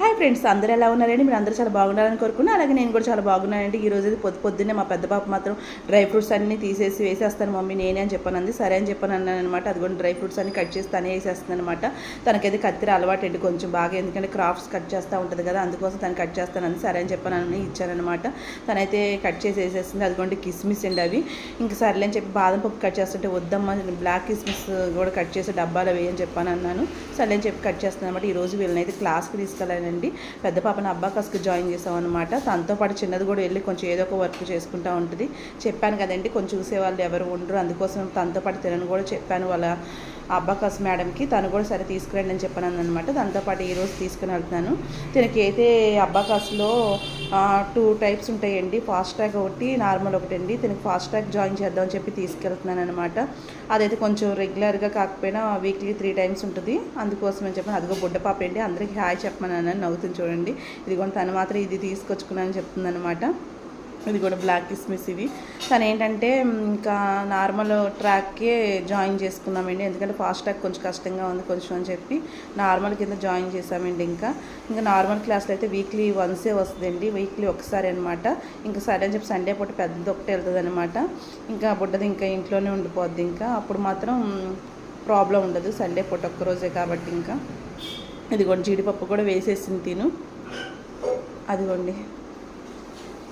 Hi friends అందరూ ఎలా ఉన్నారండి? మీరు అందరూ చాలా బాగున్నారని కోరుకున్నా అలాగే నేను కూడా చాలా బాగున్నానండి. ఈ రోజు అయితే పొద్దు పొద్దున్నే మా పెద్ద పాప మాత్రం డ్రై ఫ్రూట్స్ అన్ని తీసేసి వేసేస్తాను మమ్మీ నేనే అని చెప్పాను అంది సరే అని చెప్పాను అన్నాను అనమాట అది కూడా డ్రై ఫ్రూట్స్ అన్ని కట్ చేసి తనే వేసేస్తుంది అనమాట తనకైతే కత్తిర అలవాటు అండి కొంచెం బాగా ఎందుకంటే క్రాఫ్ట్స్ కట్ చేస్తూ ఉంటుంది కదా అందుకోసం తను కట్ చేస్తానని సరే అని చెప్పాను అని ఇచ్చానమాట తనైతే కట్ చేసి వేసేస్తుంది. అదిగోండి కిస్మిస్ అండి అవి. ఇంక సర్లే అని చెప్పి బాదం పప్పు కట్ చేస్తుంటే వద్దమ్మా బ్లాక్ కిస్మిస్ కూడా కట్ చేసి డబ్బాలో వేయని చెప్పాను అన్నాను సర్లే అని చెప్పి కట్ చేస్తాను అనమాట ఈరోజు వీళ్ళనైతే క్లాస్కి తీసుకెళ్ళానండి పెద్ద పాపను అబ్బాకాస్కి జాయిన్ చేసామన్నమాట తనతో పాటు చిన్నది కూడా వెళ్ళి కొంచెం ఏదో ఒక వర్క్ చేసుకుంటూ ఉంటుంది. చెప్పాను కదండి కొంచెం చూసేవాళ్ళు ఎవరు ఉండరు. అందుకోసం తనతో పాటు తినను కూడా చెప్పాను వాళ్ళ అబ్బాకాస్ మేడంకి. తను కూడా సరే తీసుకురండి అని చెప్పాను అనమాట దాంతోపాటు ఈరోజు తీసుకుని వెళ్తున్నాను. తినకైతే అబ్బాకాస్లో టూ టైప్స్ ఉంటాయండి. ఫాస్ట్ ట్రాక్ ఒకటి నార్మల్ ఒకటి అండి దీనికి ఫాస్ట్ ట్రాక్ జాయిన్ చేద్దామని చెప్పి తీసుకెళ్తున్నాను అనమాట అదైతే కొంచెం రెగ్యులర్గా కాకపోయినా వీక్లీ త్రీ టైమ్స్ ఉంటుంది. అందుకోసం అని చెప్పి అదిగో బుడ్డ పాప అండి. అందరికీ హాయ్ చెప్పమని నవ్వుతుంది చూడండి. ఇదిగోండి తను మాత్రం ఇది తీసుకొచ్చుకున్నానని చెప్తుంది అనమాట ఇది కూడా బ్లాక్ కిస్మిస్ ఇది కానీ ఏంటంటే ఇంకా నార్మల్ ట్రాక్కే జాయిన్ చేసుకున్నామండి. ఎందుకంటే ఫాస్ట్ ట్రాక్ కొంచెం కష్టంగా ఉంది కొంచెం అని చెప్పి నార్మల్ కింద జాయిన్ చేసామండి ఇంకా. ఇంకా నార్మల్ క్లాస్లో అయితే వీక్లీ వన్సే వస్తుందండి. వీక్లీ ఒకసారి అనమాట ఇంకా సరే అని చెప్పి సండే పూట పెద్ద ఒకటి వెళ్తుంది అనమాట ఇంకా బుడ్డది ఇంకా ఇంట్లోనే ఉండిపోద్ది ఇంకా. అప్పుడు మాత్రం ప్రాబ్లం ఉండదు. సండే పూట ఒక్కరోజే కాబట్టి ఇంకా. ఇదిగోండి జీడిపప్పు కూడా వేసేసింది తిను. అదిగోండి.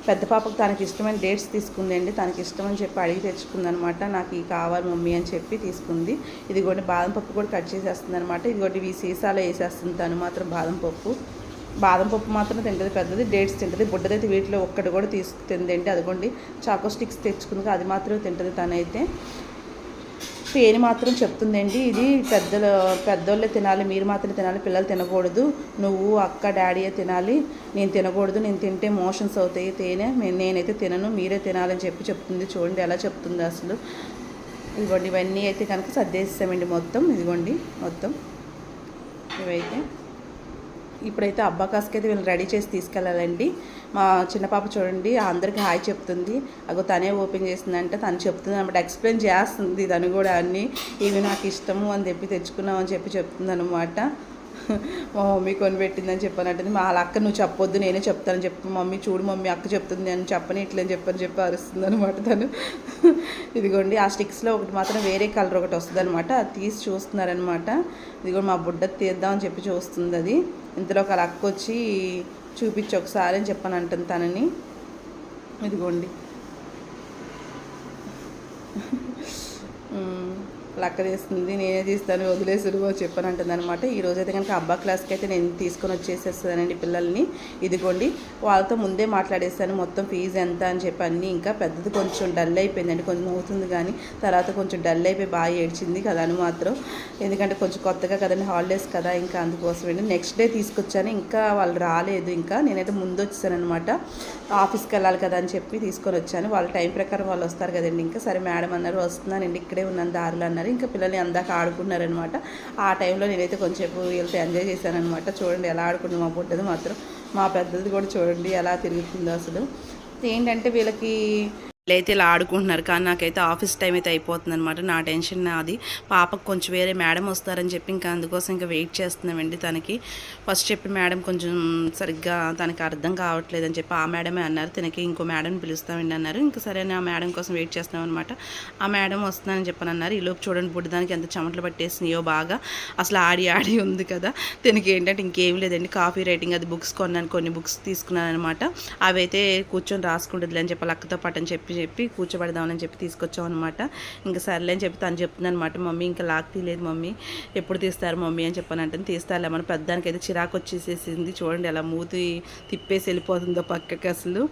పెద్ద పాపకు తనకి ఇష్టమైన డేట్స్ తీసుకుందండి తనకి ఇష్టమని చెప్పి అడిగి తెచ్చుకుందనమాట. నాకు ఈ కావాలి మమ్మీ అని చెప్పి తీసుకుంది. ఇదిగోండి బాదం పప్పు కూడా కట్ చేసేస్తుంది అనమాట ఇదిగోండి ఇవి సీసాలో వేసేస్తుంది తను మాత్రం బాదం పప్పు. బాదం పప్పు మాత్రం తింటుంది పెద్దది డేట్స్ తింటుంది. బుడ్డదైతే వీటిలో ఒక్కటి కూడా తీసుకుందండి అదిగోండి చాకో స్టిక్స్ తెచ్చుకుంది అది మాత్రం తింటుంది తనైతే. పేరు మాత్రం చెప్తుందండి. ఇది పెద్దల పెద్దోళ్ళే తినాలి మీరు మాత్రం తినాలి పిల్లలు తినకూడదు. నువ్వు అక్క డాడీయే తినాలి నేను తినకూడదు నేను తింటే మోషన్స్ అవుతాయి తేనె నేనైతే తినను మీరే తినాలని చెప్పి చెప్తుంది. చూడండి ఎలా చెప్తుంది అసలు. ఇదిగోండి ఇవన్నీ అయితే కనుక సర్దేస్తామండి మొత్తం. ఇదిగోండి మొత్తం. ఇవైతే ఇప్పుడైతే అబ్బాకాస్కి అయితే వీళ్ళని రెడీ చేసి తీసుకెళ్ళాలండి. మా చిన్న పాప చూడండి అందరికి హాయ్ చెప్తుంది. అగో తనే ఓపెన్ చేసిందంటే తను చెప్తుంది అనమాట ఎక్స్ప్లెయిన్ చేస్తుంది తను కూడా అన్నీ. ఇవి నాకు ఇష్టము అని చెప్పి తెచ్చుకున్నాం అని చెప్పి చెప్తుంది అనమాట. మా మమ్మీ కొనిపెట్టిందని చెప్పానంటే మా వాళ్ళ అక్క నువ్వు చెప్పొద్దు నేనే చెప్తానని చెప్పి మమ్మీ చూడు మమ్మీ అక్క చెప్తుంది అని చెప్పని ఇట్లని చెప్పని చెప్పి అరుస్తుంది అనమాట తను. ఇదిగోండి ఆ స్టిక్స్లో ఒకటి మాత్రం వేరే కలర్ ఒకటి వస్తుంది అనమాట అది తీసి చూస్తున్నారనమాట ఇదిగో మా బుడ్డ తీద్దామని చెప్పి చూస్తుంది అది. ఇంతలో ఒక అక్క వచ్చి చూపించి ఒకసారి అని చెప్పని అంటుంది తనని. ఇదిగోండి. లక్క తీస్తుంది నేనే తీస్తాను వదిలేసుడు చెప్పని అంటుందన్నమాట అనమాట అయితే కనుక అబ్బా క్లాస్కి అయితే నేను తీసుకొని వచ్చేసేస్తానండి పిల్లల్ని. ఇదిగోండి వాళ్ళతో ముందే మాట్లాడేస్తాను మొత్తం ఫీజు ఎంత అని చెప్పి అన్నీ ఇంకా పెద్దది కొంచెం డల్ అయిపోయిందండి. కొంచెం అవుతుంది కానీ తర్వాత కొంచెం డల్ అయిపోయి బాగా ఏడ్చింది కదా అని మాత్రం. ఎందుకంటే కొంచెం కొత్తగా కదండి హాలిడేస్ కదా ఇంకా అందుకోసమండి. నెక్స్ట్ డే తీసుకొచ్చాను ఇంకా వాళ్ళు రాలేదు ఇంకా. నేనైతే ముందు వచ్చేసానమాట ఆఫీస్కి వెళ్ళాలి కదా అని చెప్పి తీసుకొని వచ్చాను. వాళ్ళ టైం ప్రకారం వాళ్ళు వస్తారు కదండి. ఇంకా సరే మేడం అన్నారు వస్తున్నానండి ఇక్కడే ఉన్నాను దారులు అన్నారు. ఇంకా పిల్లలు అందాక ఆడుకున్నారనమాట. ఆ టైంలో నేనైతే కొంచెంసేపు వీళ్ళతో ఎంజాయ్ చేశానమాట చూడండి ఎలా ఆడుకుంది మా బుడ్డది మాత్రం. మా పెద్దది కూడా చూడండి ఎలా తిరుగుతుందో అసలు. ఏంటంటే వీళ్ళకి అయితే ఇలా ఆడుకుంటున్నారు. కానీ నాకైతే ఆఫీస్ టైం అయితే అయిపోతుంది అనమాట నా టెన్షన్ నాది. పాపకు కొంచెం వేరే మేడం వస్తారని చెప్పి ఇంకా అందుకోసం ఇంకా వెయిట్ చేస్తున్నామండి తనకి. ఫస్ట్ చెప్పి మేడం కొంచెం సరిగ్గా తనకి అర్థం కావట్లేదని చెప్పి ఆ మేడమే అన్నారు. తనకి ఇంకో మేడం పిలుస్తామండి అన్నారు. ఇంకా సరే అని ఆ మేడం కోసం వెయిట్ చేస్తున్నాం అనమాట ఆ మేడం వస్తున్నానని చెప్పని అన్నారు. ఈలోపు చూడండి బుడ్డదానికి ఎంత చెమటలు పట్టేసినాయో బాగా. అసలు ఆడి ఆడి ఉంది కదా. తనకి ఏంటంటే ఇంకేం లేదండి. కాఫీ రైటింగ్ అది బుక్స్ కొన్నాను. కొన్ని బుక్స్ తీసుకున్నాను అనమాట అవి అయితే కూర్చొని రాసుకుంటుందిలే అని చెప్పి అక్కతో పాటు అని చెప్పి చెప్పి కూర్చోబెడదామని చెప్పి తీసుకొచ్చాం అనమాట ఇంకా సర్లే అని చెప్పి తను చెప్తుంది అనమాట మమ్మీ ఇంకా లాక్ తీయలేదు మమ్మీ. ఎప్పుడు తీస్తారు మమ్మీ అని చెప్పని అంటే తీస్తారులే మన పెద్దానికి చిరాకు వచ్చేసేసింది. చూడండి అలా మూతి తిప్పేసి వెళ్ళిపోతుందో పక్కకి అసలు.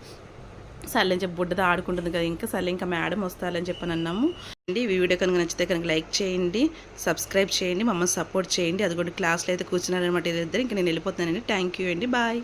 సర్లే అని చెప్పి బుడ్డతో ఆడుకుంటుంది కదా ఇంకా సర్లే ఇంకా మేడం వస్తారని చెప్పని అన్నాము. అండి ఈ వీడియో కనుక నచ్చితే కనుక లైక్ చేయండి సబ్స్క్రైబ్ చేయండి మమ్మల్ని సపోర్ట్ చేయండి. అది కూడా క్లాస్లో అయితే కూర్చున్నారనమాట ఇద్దరు ఇంకా నేను వెళ్ళిపోతున్నానండి. థ్యాంక్ యూ అండి. బాయ్